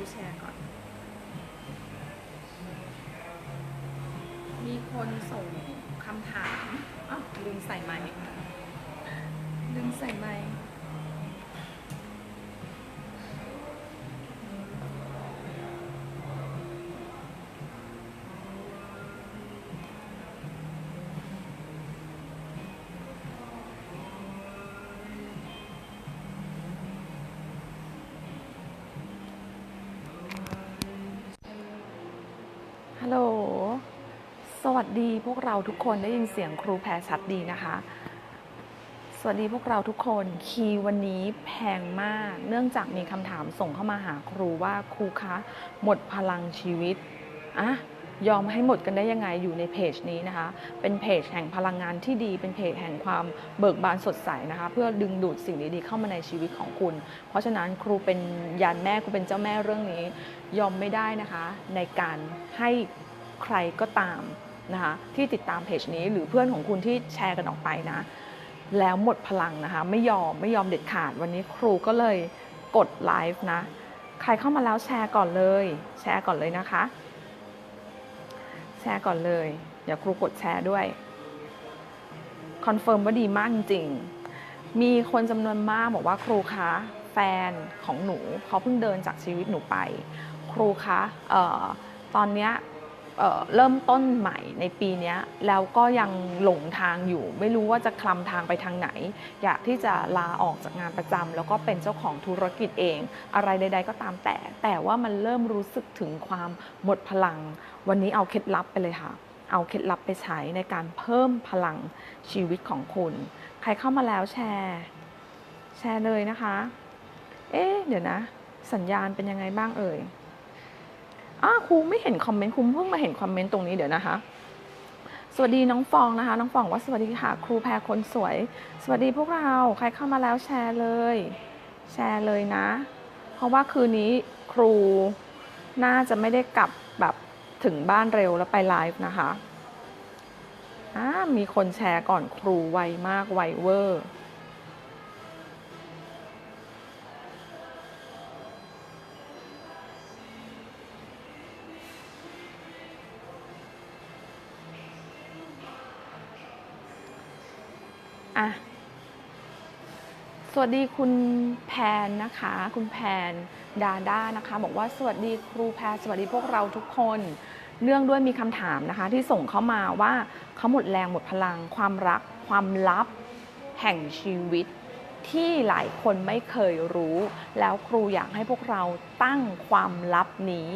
ดูแชร์ก่อน มีคนส่งคำถามอ้าวลืมใส่ไมค์ลืมใส่ไม โหล สวัสดีพวกเราทุกคนได้ยินเสียงครูแพรชัดดีนะคะ สวัสดีพวกเราทุกคนคีย์วันนี้แพงมาก เนื่องจากมีคำถามส่งเข้ามาหาครูว่าครูคะ หมดพลังชีวิตอะ ยอมให้หมดกันได้ยังไงอยู่ในเพจนี้นะคะ เป็นเพจแห่งพลังงานที่ดี เป็นเพจแห่งความเบิกบานสดใสนะคะ เพื่อดึงดูดสิ่งดีๆเข้ามาในชีวิตของคุณ เพราะฉะนั้นครูเป็นยานแม่ครูเป็นเจ้าแม่เรื่องนี้ ยอมไม่ได้นะคะ ในการให้ใครก็ตามนะคะที่ติดตามเพจนี้หรือเพื่อนของคุณที่แชร์กันออกไปนะ แล้วหมดพลังนะคะ ไม่ยอมไม่ยอมเด็ดขาดวันนี้ครูก็เลยกดไลฟ์นะ ใครเข้ามาแล้วแชร์ก่อนเลย แชร์ก่อนเลยนะคะ แชร์ก่อนเลย เดี๋ยวครูกดแชร์ด้วยคอนเฟิร์มว่าดีมากจริงๆ มีคนจำนวนมากบอกว่าครูคะแฟนของหนูเขาเพิ่งเดินจากชีวิตหนูไป ครูคะออตอนเนี้ย เเริ่มต้นใหม่ในปีนี้แล้วก็ยังหลงทางอยู่ ไม่รู้ว่าจะคลำทางไปทางไหน อยากที่จะลาออกจากงานประจำแล้วก็เป็นเจ้าของธุรกิจเอง อะไรใด ๆ ก็ตามแต่ แต่ว่ามันเริ่มรู้สึกถึงความหมดพลัง วันนี้เอาเคล็ดลับไปเลยค่ะ เอาเคล็ดลับไปใช้ในการเพิ่มพลังชีวิตของคุณ ใครเข้ามาแล้วแชร์ แชร์เลยนะคะ เอ๊เดี๋ยวนะ สัญญาณเป็นยังไงบ้างเอ่ย อ้าครูไม่เห็นคอมเมนต์ครูเพิ่งมาเห็นคอมเมนต์ตรงนี้เดี๋ยวนะคะ สวัสดีน้องฟองนะคะ น้องฟองว่าสวัสดีค่ะ ครูแพรคนสวย สวัสดีพวกเราใครเข้ามาแล้วแชร์เลย แชร์เลยนะ เพราะว่าคืนนี้ครูน่าจะไม่ได้กลับแบบถึงบ้านเร็วแล้วไปไลฟ์นะคะอ่ามีคนแชร์ก่อนครูไวมากไวเวอร์ อะ สวัสดีคุณแพนนะคะ คุณแพนดาด้านะคะ บอกว่าสวัสดีครูแพรสวัสดีพวกเราทุกคน เนื่องด้วยมีคำถามนะคะ ที่ส่งเข้ามาว่าเขาหมดแรงหมดพลัง ความรัก ความลับ แห่งชีวิต ที่หลายคนไม่เคยรู้ แล้วครูอยากให้พวกเราตั้งความลับนี้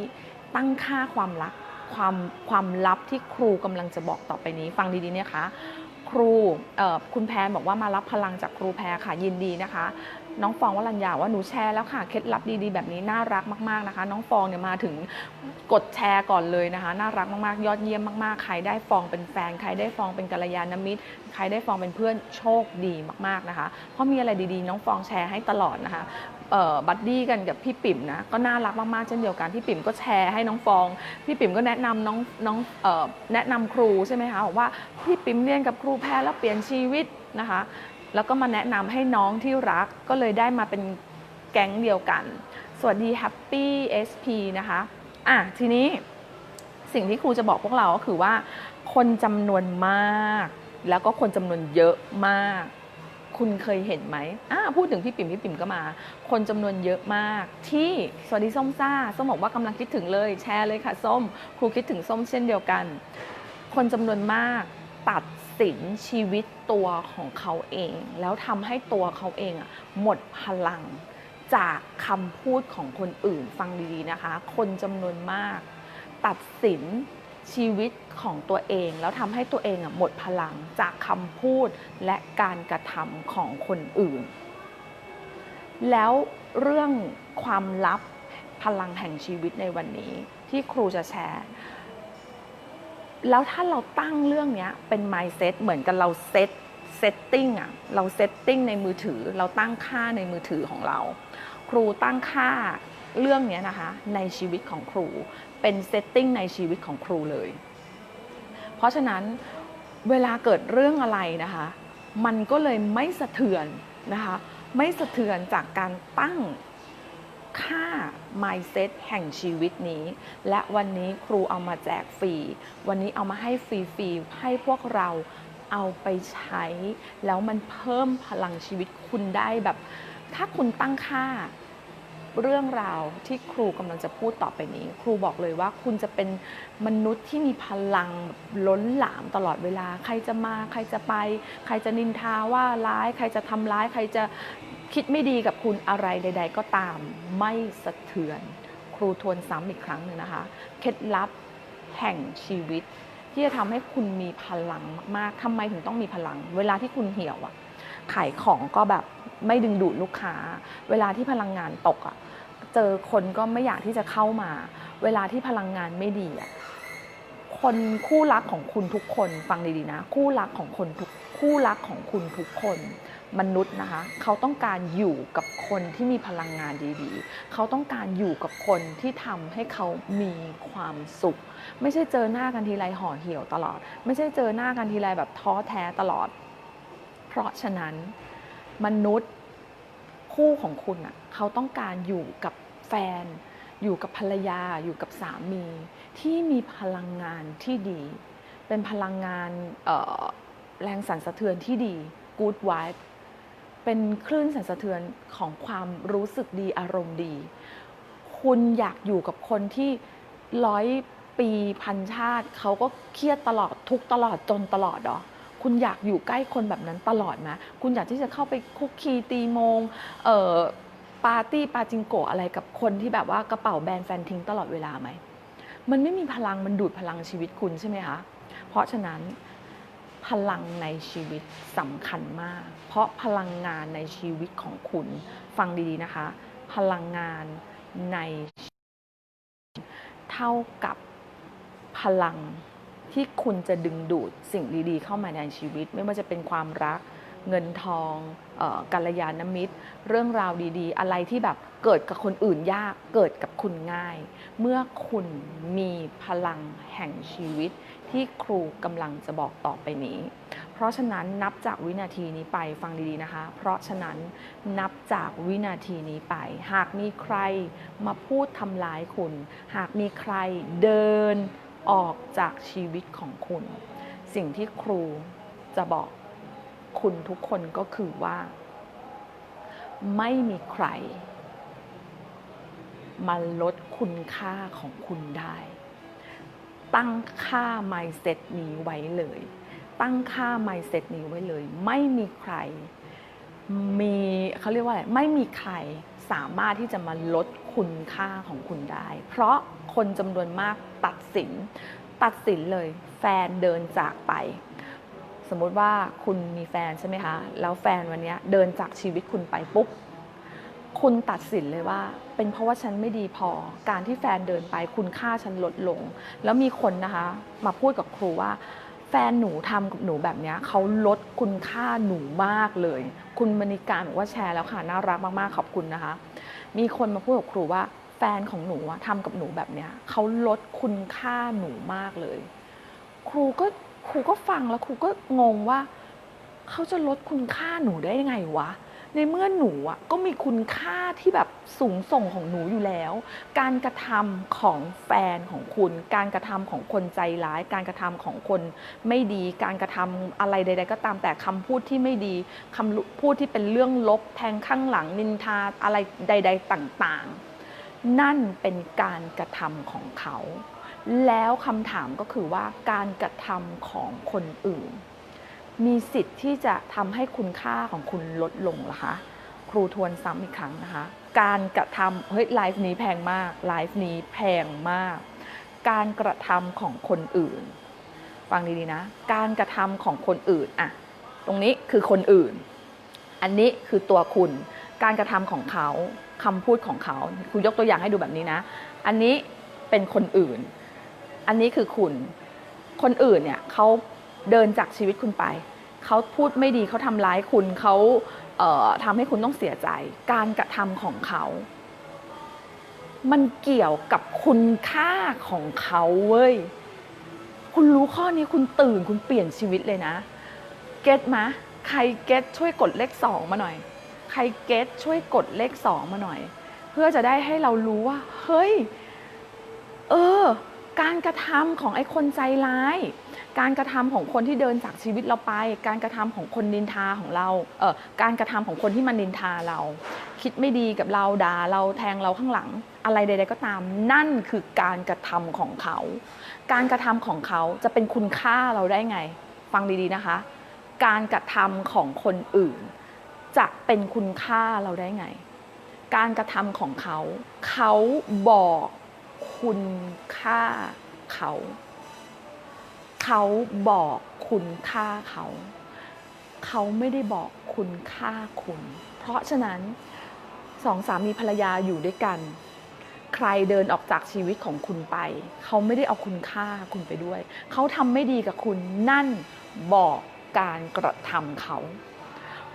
ตั้งค่าความลับความความลับที่ครูกำลังจะบอกต่อไปนี้ ฟังดีๆเนี่ยคะ ครูคุณแพนบอกว่ามารับพลังจากครูแพรค่ะยินดีนะคะ น้องฟองวรัญญาว่าหนูแชร์แล้วค่ะเคล็ดลับดีๆ แบบนี้น่ารักมากๆนะคะ น้องฟองเนี่ยมาถึงกดแชร์ก่อนเลยนะคะ น่ารักมากๆ ยอดเยี่ยมมากๆ ใครได้ฟองเป็นแฟน ใครได้ฟองเป็นกัลยาณมิตร ใครได้ฟองเป็นเพื่อนโชคดีมากๆนะคะ เพราะมีอะไรดีๆ น้องฟองแชร์ให้ตลอดนะคะ บัดดี้กันกับพี่ปิ่มนะก็น่ารักมากๆเช่นเดียวกันพี่ปิ่มก็แชร์ให้น้องฟอง พี่ปิ่มก็แนะนำน้องน้องแนะนำครูใช่ไหมคะบอกว่าพี่ปิ่มเรียนกับครูแพรแล้วเปลี่ยนชีวิตนะคะ แล้วก็มาแนะนำให้น้องที่รักก็เลยได้มาเป็นแก๊งเดียวกัน สวัสดี Happy SP นะคะอะทีนี้สิ่งที่ครูจะบอกพวกเราก็คือว่า คนจำนวนมาก แล้วก็คนจำนวนเยอะมาก คุณเคยเห็นไหมอ่าพูดถึงพี่ปิ่มพี่ปิ่มก็มา คนจำนวนเยอะมาก ที่สวัสดีส้มซ่าส้มบอกว่ากำลังคิดถึงเลยแชร์เลยค่ะส้ม ครูคิดถึงส้มเช่นเดียวกัน คนจำนวนมากตัดสินชีวิตตัวของเขาเอง แล้วทำให้ตัวเขาเองอะหมดพลังจากคำพูดของคนอื่นฟังดีๆนะคะ คนจำนวนมาก ตัดสิน ชีวิตของตัวเอง แล้วทำให้ตัวเองหมดพลังจากคำพูดและการกระทำของคนอื่น แล้วเรื่องความลับพลังแห่งชีวิตในวันนี้ที่ครูจะแชร์ แล้วถ้าเราตั้งเรื่องนี้เป็น mindset เหมือนกับเราเซต setting อะเรา setting ในมือถือ เราตั้งค่าในมือถือของเรา ครูตั้งค่า เรื่องนี้นะคะในชีวิตของครูเป็น setting ในชีวิตของครูเลย เพราะฉะนั้นเวลาเกิดเรื่องอะไรนะคะ มันก็เลยไม่สะเทือนนะคะ ไม่สะเทือนจากการตั้งค่า mindset แห่งชีวิตนี้ และวันนี้ครูเอามาแจกฟรี วันนี้เอามาให้ฟรีๆให้พวกเราเอาไปใช้ แล้วมันเพิ่มพลังชีวิตคุณได้แบบ ถ้าคุณตั้งค่า เรื่องราวที่ครูกำลังจะพูดต่อไปนี้ ครูบอกเลยว่าคุณจะเป็นมนุษย์ที่มีพลังแบบล้นหลามตลอดเวลา ใครจะมาใครจะไป ใครจะนินทาว่าร้าย ใครจะทำร้าย ใครจะคิดไม่ดีกับคุณอะไรใด ๆ ก็ตามไม่สะเทือน ครูทวนซ้ำอีกครั้งหนึ่งนะคะ เคล็ดลับแห่งชีวิต ที่จะทำให้คุณมีพลังมากๆทำไมถึงต้องมีพลัง เวลาที่คุณเหี่ยวอะขายของก็แบบไม่ดึงดูดลูกค้า เวลาที่พลังงานตกอะ เจอคนก็ไม่อยากที่จะเข้ามา เวลาที่พลังงานไม่ดีอะคนคู่รักของคุณทุกคนฟังดีๆนะ คู่รักของคนทุกคู่รักของคุณทุกคนมนุษย์นะคะ เขาต้องการอยู่กับคนที่มีพลังงานดีๆ เขาต้องการอยู่กับคนที่ทำให้เขามีความสุข ไม่ใช่เจอหน้ากันทีไรห่อเหี่ยวตลอด ไม่ใช่เจอหน้ากันทีไรแบบท้อแท้ตลอด เพราะฉะนั้นมนุษย์คู่ของคุณอะเขาต้องการอยู่กับ แฟน อยู่กับภรรยา อยู่กับสามี ที่มีพลังงานที่ดี เป็นพลังงานแรงสั่นสะเทือนที่ดี good vibe เป็นคลื่นสั่นสะเทือนของความรู้สึกดีอารมณ์ดี คุณอยากอยู่กับคนที่ร้อยปีพันชาติเขาก็เครียดตลอดทุกตลอดจนตลอดหรอคุณอยากอยู่ใกล้คนแบบนั้นตลอดไหมคุณอยากที่จะเข้าไปคุกคีตีมง เอ่อ ปาร์ตี้ปาจิงโกะอะไรกับคนที่แบบว่ากระเป๋าแบรนด์แฟนทิ้งตลอดเวลาไหม มันไม่มีพลังมันดูดพลังชีวิตคุณใช่ไหมคะ เพราะฉะนั้นพลังในชีวิตสำคัญมาก เพราะพลังงานในชีวิตของคุณฟังดีๆนะคะ พลังงานในเท่ากับพลังที่คุณจะดึงดูดสิ่งดีๆ เข้ามาในชีวิต ไม่ว่าจะเป็นความรัก เงินทองออกัลยาณมิตร เรื่องราวดีๆ อะไรที่แบบเกิดกับคนอื่นยากเกิดกับคุณง่าย เมื่อคุณมีพลังแห่งชีวิตที่ครูกำลังจะบอกต่อไปนี้ เพราะฉะนั้นนับจากวินาทีนี้ไปฟังดีๆนะคะ เพราะฉะนั้นนับจากวินาทีนี้ไป หากมีใครมาพูดทำร้ายคุณ หากมีใครเดินออกจากชีวิตของคุณ สิ่งที่ครูจะบอก คุณทุกคนก็คือว่า ไม่มีใคร มาลดคุณค่าของคุณได้ ตั้งค่า mindset นี้ไว้เลย ตั้งค่า mindset นี้ไว้เลย ไม่มีใคร มีเขาเรียกว่าอะไรไม่มีใครสามารถที่จะมาลดคุณค่าของคุณได้ เพราะคนจำนวนมากตัดสิน ตัดสินเลย แฟนเดินจากไป มมุติว่าคุณมีแฟนใช่ไหมคะ แล้วแฟนวันนี้เดินจากชีวิตคุณไปปุ๊บ คุณตัดสินเลยว่า เป็นเพราะว่าฉันไม่ดีพอ การที่แฟนเดินไปคุณค่าฉันลดลง แล้วมีคนนะคะ มาพูดกับครูว่า แฟนหนูทำกับหนูแบบนี้เขาลดคุณค่าหนูมากเลย คุณมณิการบอกว่าแชร์แล้วค่ะน่ารักมากๆขอบคุณนะคะ มีคนมาพูดกับครูว่า แฟนของหนูอะทำกับหนูแบบนี้เขาลดคุณค่าหนูมากเลย ครูก็ ครูก็ฟังแล้วครูก็งงว่า เขาจะลดคุณค่าหนูได้ยังไงวะ ในเมื่อหนูอะก็มีคุณค่าที่แบบสูงส่งของหนูอยู่แล้ว การกระทำของแฟนของคุณ การกระทำของคนใจร้าย การกระทำของคนไม่ดี การกระทำอะไรใด ๆ ก็ตามแต่คำพูดที่ไม่ดีคำพูดที่เป็นเรื่องลบแทงข้างหลังนินทาอะไรใด ๆ ต่างๆ นั่นเป็นการกระทำของเขา แล้วคำถามก็คือว่าการกระทำของคนอื่น มีสิทธิ์ที่จะทำให้คุณค่าของคุณลดลงเหรอคะครูทวนซ้ำอีกครั้งนะคะ การกระทำเฮ้ยไลฟ์นี้แพงมากไลฟ์นี้แพงมาก การกระทำของคนอื่น ฟังดีๆนะ การกระทำของคนอื่นอะตรงนี้คือคนอื่น อันนี้คือตัวคุณ การกระทำของเขาคำพูดของเขาครูยกตัวอย่างให้ดูแบบนี้นะ อันนี้เป็นคนอื่น อันนี้คือคุณ คนอื่นเนี่ยเขาเดินจากชีวิตคุณไป เขาพูดไม่ดีเขาทำร้ายคุณเขาเทำให้คุณต้องเสียใจ การกระทำของเขา มันเกี่ยวกับคุณค่าของเขาเว้ย คุณรู้ข้อนี้คุณตื่นคุณเปลี่ยนชีวิตเลยนะ เก็ตมะใครเก็ตช่วยกดเลขสองมาหน่อย ใครเก็ตช่วยกดเลขสองมาหน่อย เพื่อจะได้ให้เรารู้ว่า เฮ้ย เออ การกระทำของไอ้คนใจร้าย การกระทำของคนที่เดินจากชีวิตเราไป การกระทำของคนนินทาของเราเออการกระทำของคนที่มันนินทาเรา คิดไม่ดีกับเราด่าเราแทงเราข้างหลัง อะไรใด ๆ ก็ตาม นั่นคือการกระทำของเขา การกระทำของเขาจะเป็นคุณค่าเราได้ไง ฟังดีๆนะคะ การกระทำของคนอื่น จะเป็นคุณค่าเราได้ไง การกระทำของเขา เขาบอก คุณค่าเขา เขาบอกคุณค่าเขา เขาไม่ได้บอกคุณค่าคุณ เพราะฉะนั้นสองสามีภรรยาอยู่ด้วยกัน ใครเดินออกจากชีวิตของคุณไป เขาไม่ได้เอาคุณค่าคุณไปด้วย เขาทำไม่ดีกับคุณนั่นบอกการกระทำเขา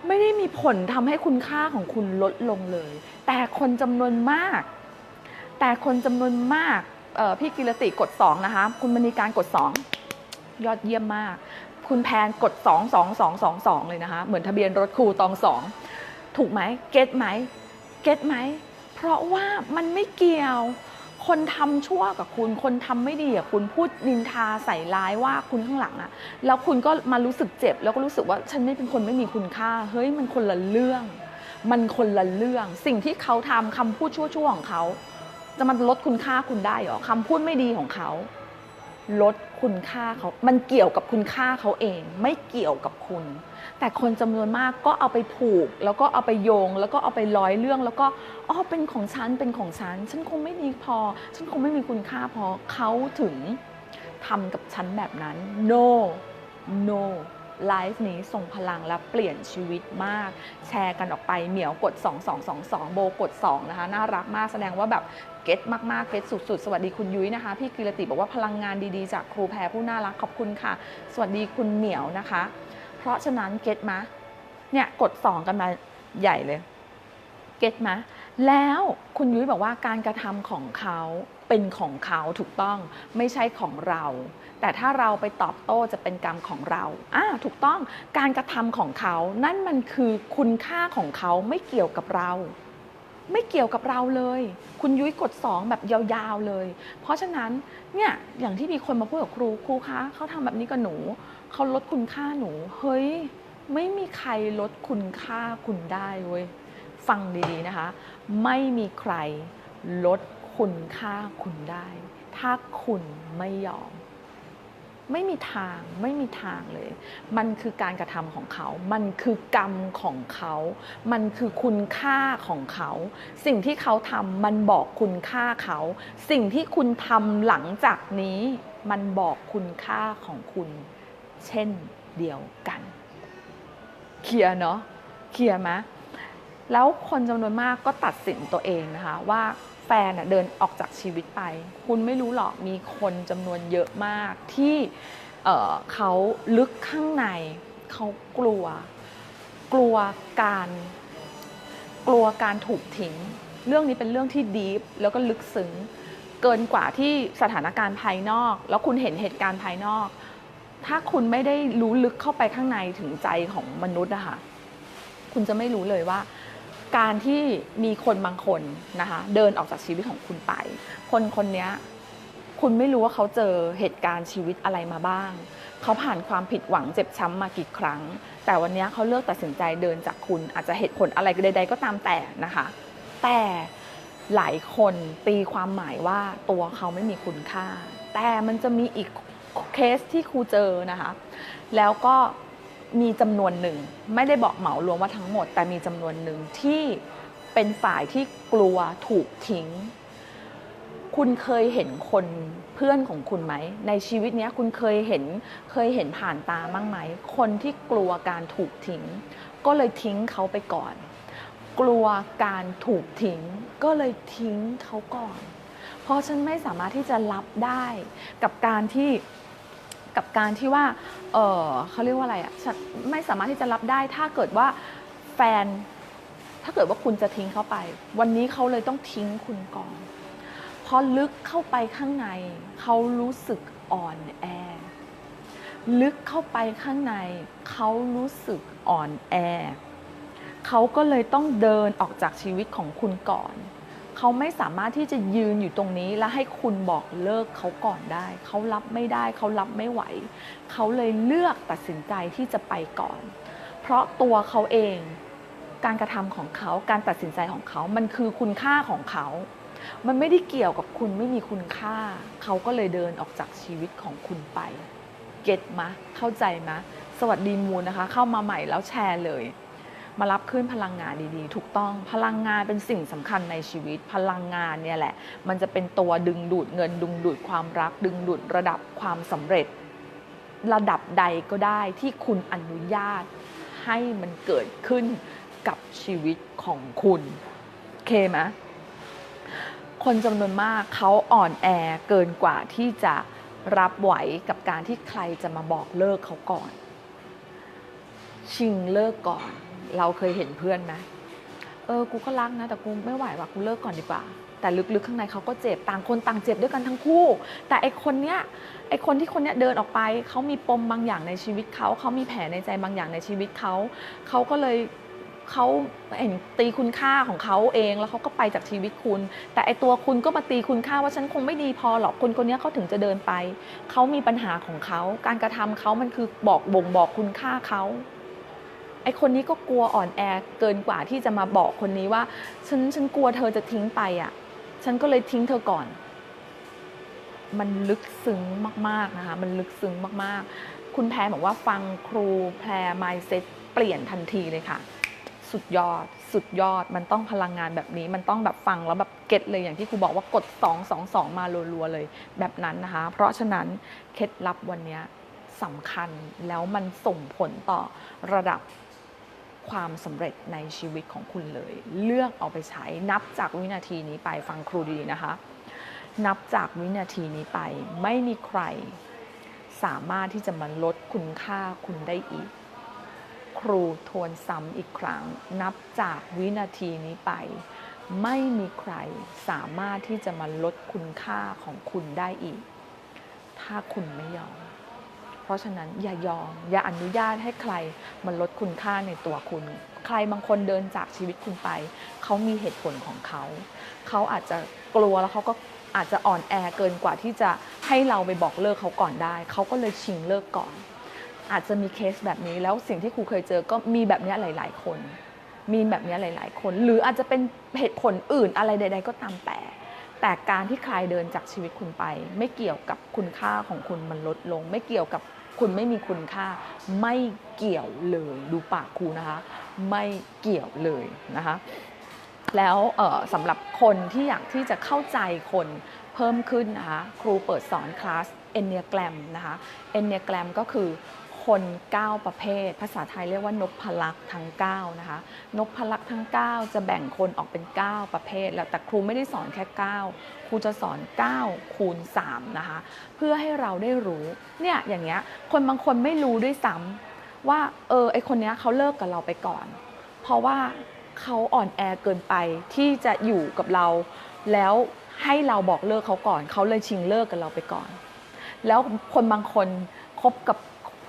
ไม่ได้มีผลทำให้คุณค่าของคุณลดลงเลย แต่คนจำนวนมาก แต่คนจำนวนมากพี่กิรติกด 2 นะคะ คุณมณีการกด 2 ยอดเยี่ยมมาก คุณแพนกด 2 2 2 2 2 เลยนะคะ เหมือนทะเบียนรถครูตอง2ถูกไหมเก็ตไหมเก็ตไหม เพราะว่ามันไม่เกี่ยว คนทำชั่วกับคุณ คนทำไม่ดีกับคุณพูดนินทาใส่ร้ายว่าคุณข้างหลังอะแล้วคุณก็มารู้สึกเจ็บ แล้วก็รู้สึกว่าฉันไม่เป็นคนไม่มีคุณค่า เฮ้ยมันคนละเรื่อง มันคนละเรื่อง สิ่งที่เขาทำคำพูดชั่วๆของเขา จะมันลดคุณค่าคุณได้เหรอคำพูดไม่ดีของเขา ลดคุณค่าเขา มันเกี่ยวกับคุณค่าเขาเอง ไม่เกี่ยวกับคุณ แต่คนจำนวนมากก็เอาไปผูก แล้วก็เอาไปโยง แล้วก็เอาไปร้อยเรื่อง แล้วก็อ๋อเป็นของฉันเป็นของฉัน ฉันคงไม่ดีพอ ฉันคงไม่มีคุณค่าพอเขาถึงทำกับฉันแบบนั้น no no ไลฟ์นี้ส่งพลังและเปลี่ยนชีวิตมาก แชร์กันออกไปเหมียวกด 2222 โบกด 2 นะคะ น่ารักมากแสดงว่าแบบ ก็ตมากๆเก็ตสุดๆ สวัสดีคุณยุ้ยนะคะ พี่กิรติบอกว่าพลังงานดีๆ จากครูแพรผู้น่ารักขอบคุณค่ะ สวัสดีคุณเหมียวนะคะ เพราะฉะนั้นเก็ตมะเนี่ยกด 2 กันมาใหญ่เลยเก็ตมะแล้วคุณยุ้ยบอกว่าการกระทำของเขาเป็นของเขาถูกต้องไม่ใช่ของเรา แต่ถ้าเราไปตอบโต้จะเป็นกรรมของเราอ่าถูกต้องการกระทำของเขา นั่นมันคือคุณค่าของเขาไม่เกี่ยวกับเรา ไม่เกี่ยวกับเราเลย คุณยุ้ยกด 2 แบบยาวๆเลย เพราะฉะนั้นเนี่ยอย่างที่มีคนมาพูดกับครูครูคะเขาทำแบบนี้กับหนูเขาลดคุณค่าหนู เฮ้ย ไม่มีใครลดคุณค่าคุณได้เว้ยฟังดีๆนะคะ ไม่มีใครลดคุณค่าคุณได้ ถ้าคุณไม่ยอม ไม่มีทางไม่มีทางเลย มันคือการกระทำของเขา มันคือกรรมของเขา มันคือคุณค่าของเขา สิ่งที่เขาทำมันบอกคุณค่าเขา สิ่งที่คุณทำหลังจากนี้มันบอกคุณค่าของคุณ เช่นเดียวกัน เคลียร์เนาะเคลียร์ไหมแล้วคนจำนวนมากก็ตัดสินตัวเองนะคะว่า ฟนน่ะเดินออกจากชีวิตไป คุณไม่รู้หรอกมีคนจำนวนเยอะมากที่เอ่อเขาลึกข้างในเขากลัว กลัวการกลัวการถูกทิ้ง เรื่องนี้เป็นเรื่องที่ดีฟแล้วก็ลึกซึ้งเกินกว่าที่สถานการณ์ภายนอก แล้วคุณเห็นเหตุการณ์ภายนอก ถ้าคุณไม่ได้รู้ลึกเข้าไปข้างในถึงใจของมนุษย์อะค่ะคุณจะไม่รู้เลยว่า การที่มีคนบางคนนะคะเดินออกจากชีวิตของคุณไป คนคนนี้คุณไม่รู้ว่าเขาเจอเหตุการณ์ชีวิตอะไรมาบ้าง เขาผ่านความผิดหวังเจ็บช้ำมากี่ครั้ง แต่วันนี้เขาเลือกตัดสินใจเดินจากคุณ อาจจะเหตุผลอะไรใดๆก็ตามแต่นะคะ แต่หลายคนตีความหมายว่าตัวเขาไม่มีคุณค่า แต่มันจะมีอีกเคสที่ครูเจอนะคะ แล้วก็ มีจำนวนหนึ่ง ไม่ได้บอกเหมารวมว่าทั้งหมด แต่มีจำนวนหนึ่งที่เป็นฝ่ายที่กลัวถูกทิ้ง คุณเคยเห็นคนเพื่อนของคุณไหม ในชีวิตนี้คุณเคยเห็นเคยเห็นผ่านตาบ้างไหม คนที่กลัวการถูกทิ้ง ก็เลยทิ้งเขาไปก่อน กลัวการถูกทิ้ง ก็เลยทิ้งเขาก่อน เพราะฉันไม่สามารถที่จะรับได้กับการที่ กับการที่ว่าเออเขาเรียกว่าอะไรอะฉันไม่สามารถที่จะรับได้ถ้าเกิดว่าแฟน ถ้าเกิดว่าคุณจะทิ้งเขาไป วันนี้เขาเลยต้องทิ้งคุณก่อนเพราะลึกเข้าไปข้างในเขารู้สึกอ่อนแอ ลึกเข้าไปข้างในเขารู้สึกอ่อนแอเขาก็เลยต้องเดินออกจากชีวิตของคุณก่อน เขาไม่สามารถที่จะยืนอยู่ตรงนี้แล้วให้คุณบอกเลิกเขาก่อนได้ เขารับไม่ได้ เขารับไม่ไหว เขาเลยเลือกตัดสินใจที่จะไปก่อน เพราะตัวเขาเอง การกระทำของเขา การตัดสินใจของเขา มันคือคุณค่าของเขา มันไม่ได้เกี่ยวกับคุณไม่มีคุณค่า เขาก็เลยเดินออกจากชีวิตของคุณไป เก็ตมะ เข้าใจมะ สวัสดีมูลนะคะ เข้ามาใหม่แล้วแชร์เลย มารับขึ้นพลังงานดีๆ ถูกต้องพลังงานเป็นสิ่งสำคัญในชีวิต พลังงานเนี่ยแหละ มันจะเป็นตัวดึงดูดเงินดึงดูดความรัก ดึงดูดระดับความสำเร็จ ระดับใดก็ได้ที่คุณอนุญาตให้มันเกิดขึ้นกับชีวิตของคุณเคไหมคนจำนวนมากเขาอ่อนแอเกินกว่าที่จะรับไหวกับการที่ใครจะมาบอกเลิกเขาก่อน ชิงเลิกก่อน เราเคยเห็นเพื่อนไหมเออ กูก็รักนะ แต่กูไม่ไหวว่ะ กูเลิกก่อนดีกว่า แต่ลึกๆข้างในเขาก็เจ็บ ต่างคนต่างเจ็บด้วยกันทั้งคู่ แต่ไอคนเนี้ย ไอคนที่คนเนี้ยเดินออกไป เขามีปมบางอย่างในชีวิตเขา เขามีแผลในใจบางอย่างในชีวิตเขา เขาก็เลยเขาเห็นตีคุณค่าของเขาเอง แล้วเขาก็ไปจากชีวิตคุณ แต่ไอตัวคุณก็มาตีคุณค่าว่าฉันคงไม่ดีพอหรอก คนคนเนี้ยเขาถึงจะเดินไป เขามีปัญหาของเขา การกระทำเขามันคือบอกบ่งบอกคุณค่าเขา ไอคนนี้ก็กลัวอ่อนแอเกินกว่าที่จะมาบอกคนนี้ว่า ฉันฉันกลัวเธอจะทิ้งไปอะ ฉันก็เลยทิ้งเธอก่อน มันลึกซึ้งมาก ๆ นะคะ มันลึกซึ้งมากๆ คุณแพรบอกว่าฟังครูแพร mindset เปลี่ยนทันทีเลยค่ะ สุดยอด สุดยอด มันต้องพลังงานแบบนี้ มันต้องแบบฟังแล้วแบบเก็ตเลยอย่างที่ครูบอกว่ากด 2 2 2 มารัวๆเลย แบบนั้นนะคะ เพราะฉะนั้นเคล็ดลับวันนี้สำคัญแล้วมันส่งผลต่อระดับ ความสำเร็จในชีวิตของคุณเลย เลือกเอาไปใช้นับจากวินาทีนี้ไปฟังครูดีๆนะคะ นับจากวินาทีนี้ไปไม่มีใคร สามารถที่จะมาลดคุณค่าคุณได้อีก ครูทวนซ้ำอีกครั้ง นับจากวินาทีนี้ไป ไม่มีใครสามารถที่จะมาลดคุณค่าของคุณได้อีก ถ้าคุณไม่ยอม ราะฉะนั้นอย่ายอม อย่าอนุญาตให้ใครมาลดคุณค่าในตัวคุณ ใครบางคนเดินจากชีวิตคุณไป เขามีเหตุผลของเขา เขาอาจจะกลัวแล้วเขาก็อาจจะอ่อนแอเกินกว่าที่จะให้เราไปบอกเลิกเขาก่อนได้ เขาก็เลยชิงเลิกก่อน อาจจะมีเคสแบบนี้แล้วสิ่งที่ครูเคยเจอก็มีแบบนี้หลาย ๆ คน มีแบบนี้หลาย ๆ คน หรืออาจจะเป็นเหตุผลอื่นอะไรใด ๆ ก็ตามแต่แต่การที่ใครเดินจากชีวิตคุณไป ไม่เกี่ยวกับคุณค่าของคุณมันลดลง ไม่เกี่ยวกับ คุณไม่มีคุณค่าไม่เกี่ยวเลยดูปากครูนะคะ ไม่เกี่ยวเลยนะคะแล้วสำหรับคนที่อยากที่จะเข้าใจคนเพิ่มขึ้นนะคะครูเปิดสอนคลาส Enneagram นะคะ Enneagram ก็คือ คน9ประเภท ภาษาไทยเรียกว่านกพลักษ์ทั้ง9นะคะ นกพลักษ์ทั้ง 9 จะแบ่งคนออกเป็น 9 ประเภท แล้วแต่ครูไม่ได้สอนแค่ 9 ครูจะสอน 9 คูณ3นะคะ เพื่อให้เราได้รู้ เนี่ยอย่างเงี้ย คนบางคนไม่รู้ด้วยซ้ำว่าเออไอคนเนี้ยเขาเลิกกับเราไปก่อน เพราะว่าเขาอ่อนแอเกินไปที่จะอยู่กับเรา แล้วให้เราบอกเลิกเขาก่อน เขาเลยชิงเลิกกับเราไปก่อน แล้วคนบางคนคบกับ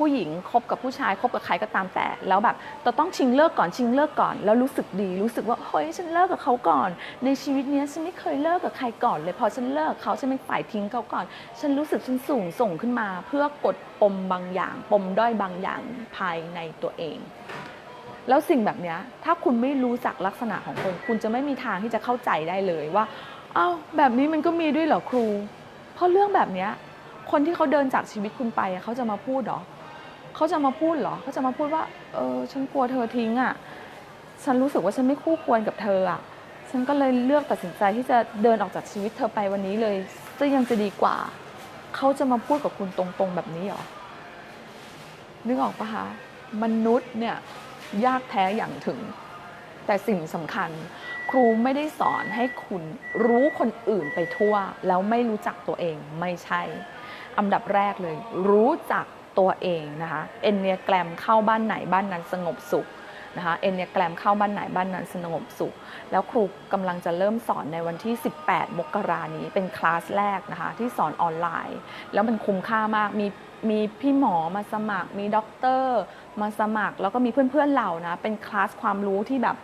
ผู้หญิงคบกับผู้ชายคบกับใครก็ตามแต่ แล้วแบบเราต้องชิงเลิกก่อนชิงเลิกก่อน แล้วรู้สึกดีรู้สึกว่าเฮ้ยฉันเลิกกับเขาก่อน ในชีวิตนี้ฉันไม่เคยเลิกกับใครก่อนเลยพอฉันเลิกเขาฉันเป็นฝ่ายทิ้งเขาก่อน ฉันรู้สึกฉันสูงส่งขึ้นมา เพื่อกดปมบางอย่าง ปมด้อยบางอย่างภายในตัวเอง แล้วสิ่งแบบนี้ถ้าคุณไม่รู้จักลักษณะของคน คุณจะไม่มีทางที่จะเข้าใจได้เลยว่าเอ้าแบบนี้มันก็มีด้วยเหรอครู เพราะเรื่องแบบนี้คนที่เขาเดินจากชีวิตคุณไปเขาจะมาพูดหรอ เขาจะมาพูดเหรอเขาจะมาพูดว่า เออ ฉันกลัวเธอทิ้งอะ ฉันรู้สึกว่าฉันไม่คู่ควรกับเธออะ ฉันก็เลยเลือกตัดสินใจที่จะเดินออกจากชีวิตเธอไปวันนี้เลยซึ่งยังจะดีกว่า เขาจะมาพูดกับคุณตรงๆแบบนี้เหรอ นึกออกปะคะ มนุษย์เนี่ยยากแท้อย่างถึง แต่สิ่งสำคัญ ครูไม่ได้สอนให้คุณรู้คนอื่นไปทั่ว แล้วไม่รู้จักตัวเองไม่ใช่ อันดับแรกเลย รู้จัก ตัวเองนะคะเอนเนียแกรมเข้าบ้านไหนบ้านนั้นสงบสุขนะคะเอนเนียแกรมเข้าบ้านไหนบ้านนั้นสงบสุข แล้วครูกำลังจะเริ่มสอนในวันที่ 18 มกรานี้เป็นคลาสแรกนะคะที่สอนออนไลน์ แล้วมันคุ้มค่ามากมีมีพี่หมอมาสมัคร มีด็อกเตอร์มาสมัคร แล้วก็มีเพื่อนๆเรานะเป็นคลาสความรู้ที่แบบ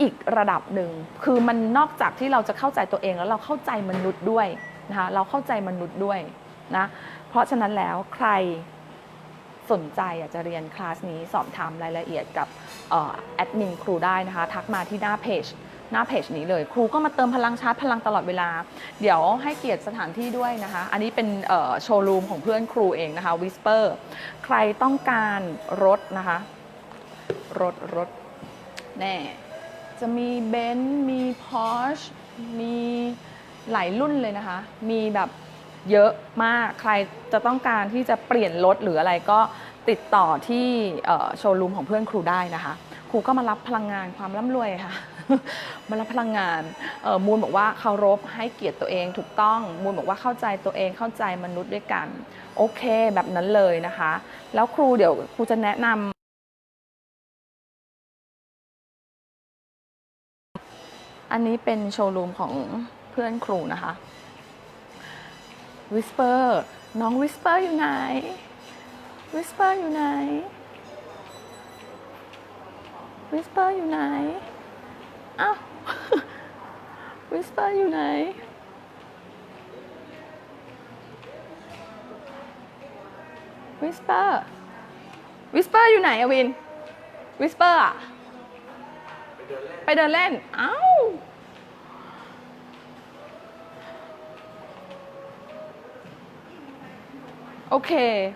อีกระดับหนึ่ง คือมันนอกจากที่เราจะเข้าใจตัวเองแล้วเราเข้าใจมนุษย์ด้วยนะคะเราเข้าใจมนุษย์ด้วยนะเพราะฉะนั้นแล้วใคร สนใจอยากจะเรียนคลาสนี้สอบถามรายละเอียดกับออแอดมินครูได้นะคะ ทักมาที่หน้าเพจหน้าเพจนี้เลย ครูก็มาเติมพลังชาร์จพลังตลอดเวลา เดี๋ยวให้เกียรติสถานที่ด้วยนะคะ อันนี้เป็นโชว์รูมของเพื่อนครูเองนะคะ Whisper ใครต้องการรถนะคะ รถรถแน่จะมีเบนซ์มีพอร์ชมีหลายรุ่นเลยนะคะ มีแบบ เยอะมาก ใครจะต้องการที่จะเปลี่ยนรถหรืออะไรก็ติดต่อที่โชว์รูมของเพื่อนครูได้นะคะ ครูก็มารับพลังงานความร่ำรวยค่ะ มารับพลังงานมูลบอกว่าเคารพให้เกียรติตัวเองถูกต้อง มูลบอกว่าเข้าใจตัวเองเข้าใจมนุษย์ด้วยกัน โอเคแบบนั้นเลยนะคะ แล้วครูเดี๋ยวครูจะแนะนำอันนี้เป็นโชว์รูมของเพื่อนครูนะคะ Whisper น้อง Whisper อยู่ไหน Whisper อยู่ไหน Whisper อยู่ไหนอ้าว Whisper อยู่ไหน Whisper Whisper อยู่ไหนอะวิน Whisper อะไปเดินเล่น เอ้า โอเค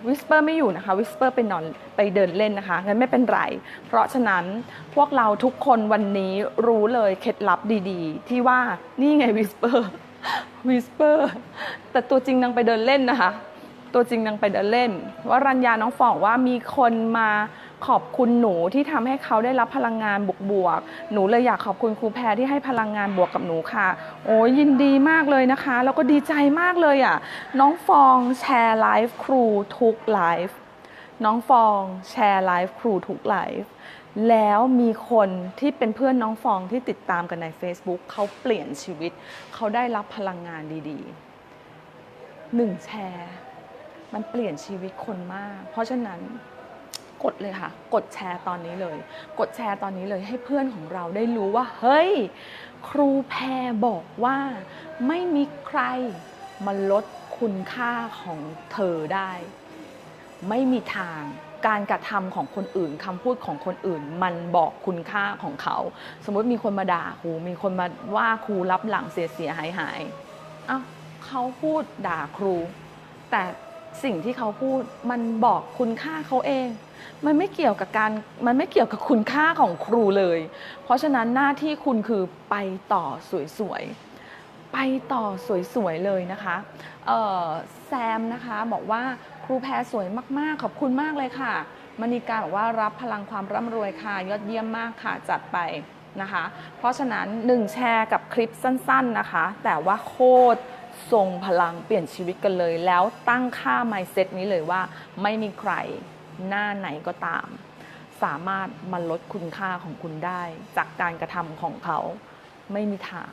วิสเปอร์ไม่อยู่นะคะวิสเปอร์ไปนอนไปเดินเล่นนะคะงั้นไม่เป็นไร เพราะฉะนั้นพวกเราทุกคนวันนี้รู้เลยเคล็ดลับดีๆ ที่ว่านี่ไงวิสเปอร์วิสเปอร์แต่ตัวจริงนางไปเดินเล่นนะคะ ตัวจริงนางไปเดินเล่น ว่ารัญญาน้องฟองว่ามีคนมา ขอบคุณหนูที่ทำให้เขาได้รับพลังงานบวกๆหนูเลยอยากขอบคุณครูแพรที่ให้พลังงานบวกกับหนูค่ะ โอ้ยยินดีมากเลยนะคะ แล้วก็ดีใจมากเลยอะ น้องฟองแชร์ไลฟ์ครูทุกไลฟ์น้องฟองแชร์ไลฟ์ครูทุกไลฟ์แล้วมีคนที่เป็นเพื่อนน้องฟองที่ติดตามกันใน Facebook เขาเปลี่ยนชีวิต เขาได้รับพลังงานดีๆหนึ่งแชร์ มันเปลี่ยนชีวิตคนมาก เพราะฉะนั้น กดเลยค่ะ กดแชร์ตอนนี้เลย กดแชร์ตอนนี้เลยให้เพื่อนของเราได้รู้ว่า เฮ้ย ครูแพรบอกว่าไม่มีใครมาลดคุณค่าของเธอได้ ไม่มีทางการกระทำของคนอื่นคำพูดของคนอื่น มันบอกคุณค่าของเขา สมมติมีคนมาด่าครูมีคนมาว่าครูรับหลังเสียเสียหายหายอ้าวเขาพูดด่าครู แต่ สิ่งที่เขาพูดมันบอกคุณค่าเขาเอง มันไม่เกี่ยวกับการมันไม่เกี่ยวกับคุณค่าของครูเลย เพราะฉะนั้นหน้าที่คุณคือไปต่อสวยๆไปต่อสวยๆเลยนะคะแซมนะคะบอกว่าครูแพรสวยมากๆ ขอบคุณมากเลยค่ะมณีการบอกว่ารับพลังความร่ำรวยค่ะ ยอดเยี่ยมมากค่ะจัดไปนะคะ เพราะฉะนั้น 1 แชร์กับคลิปสั้น ๆนะคะ แต่ว่าโคตร ทรงพลังเปลี่ยนชีวิตกันเลย แล้วตั้งค่า mindset นี้เลยว่า ไม่มีใครหน้าไหนก็ตาม สามารถมาลดคุณค่าของคุณได้ จากการกระทำของเขาไม่มีทาง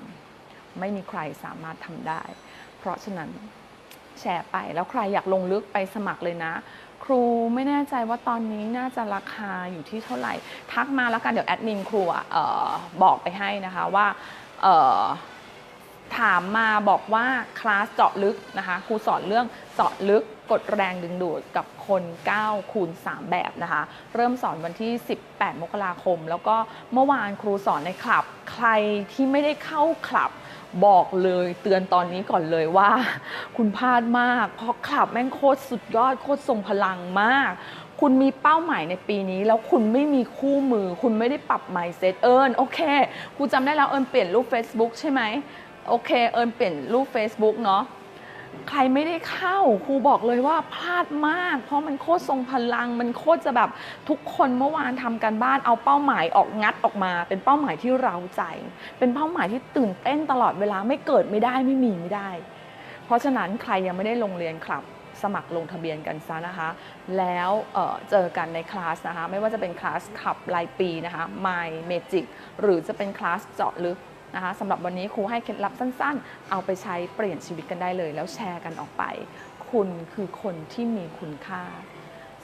ไม่มีใครสามารถทำได้ เพราะฉะนั้นแชร์ไปแล้วใครอยากลงลึกไปสมัครเลยนะ ครูไม่แน่ใจว่าตอนนี้น่าจะราคาอยู่ที่เท่าไหร่ ทักมาแล้วกันเดี๋ยวแอดมินครูออบอกไปให้นะคะว่าเถามมาบอกว่าคลาสเจาะลึกนะคะครูสอนเรื่องเจาะลึกกดแรงดึงดูดกับคน9คูณ3แบบนะคะ เริ่มสอนวันที่ 18 มกราคม แล้วก็เมื่อวานครูสอนในคลับ ใครที่ไม่ได้เข้าคลับบอกเลยเตือนตอนนี้ก่อนเลยว่า คุณพลาดมาก เพราะคลับแม่งโคตรสุดยอดโคตรทรงพลังมาก คุณมีเป้าหมายในปีนี้ แล้วคุณไม่มีคู่มือ คุณไม่ได้ปรับ mindset เอิญโอเคครูจำได้แล้วเอิญเปลี่ยนรูป Facebook ใช่ไหม โอเค เอิญเปลี่ยนรูป Facebook เนาะใครไม่ได้เข้าครูบอกเลยว่าพลาดมาก เพราะมันโคตรทรงพลัง มันโคตรจะแบบทุกคนเมื่อวานทำกันบ้านเอาเป้าหมายออกงัดออกมา เป็นเป้าหมายที่เราใจ เป็นเป้าหมายที่ตื่นเต้นตลอดเวลาไม่เกิดไม่ได้ไม่มีไม่ได้ เพราะฉะนั้นใครยังไม่ได้ลงเรียนคลับ สมัครลงทะเบียนกันซะนะคะ แล้วเเจอกันในคลาสนะคะ ไม่ว่าจะเป็นคลาสขับรายปีนะคะ My Magic หรือจะเป็นคลาสเจาะลึก นะคะสำหรับวันนี้ครูให้เคล็ดลับสั้นๆ เอาไปใช้เปลี่ยนชีวิตกันได้เลย แล้วแชร์กันออกไป คุณคือคนที่มีคุณค่า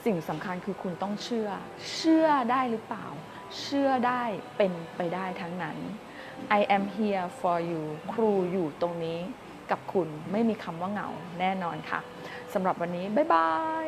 สิ่งสำคัญคือคุณต้องเชื่อ เชื่อได้หรือเปล่า เชื่อได้เป็นไปได้ทั้งนั้น I am here for you ครูอยู่ตรงนี้กับคุณไม่มีคำว่าเหงาแน่นอนค่ะสำหรับวันนี้ บ๊ายบาย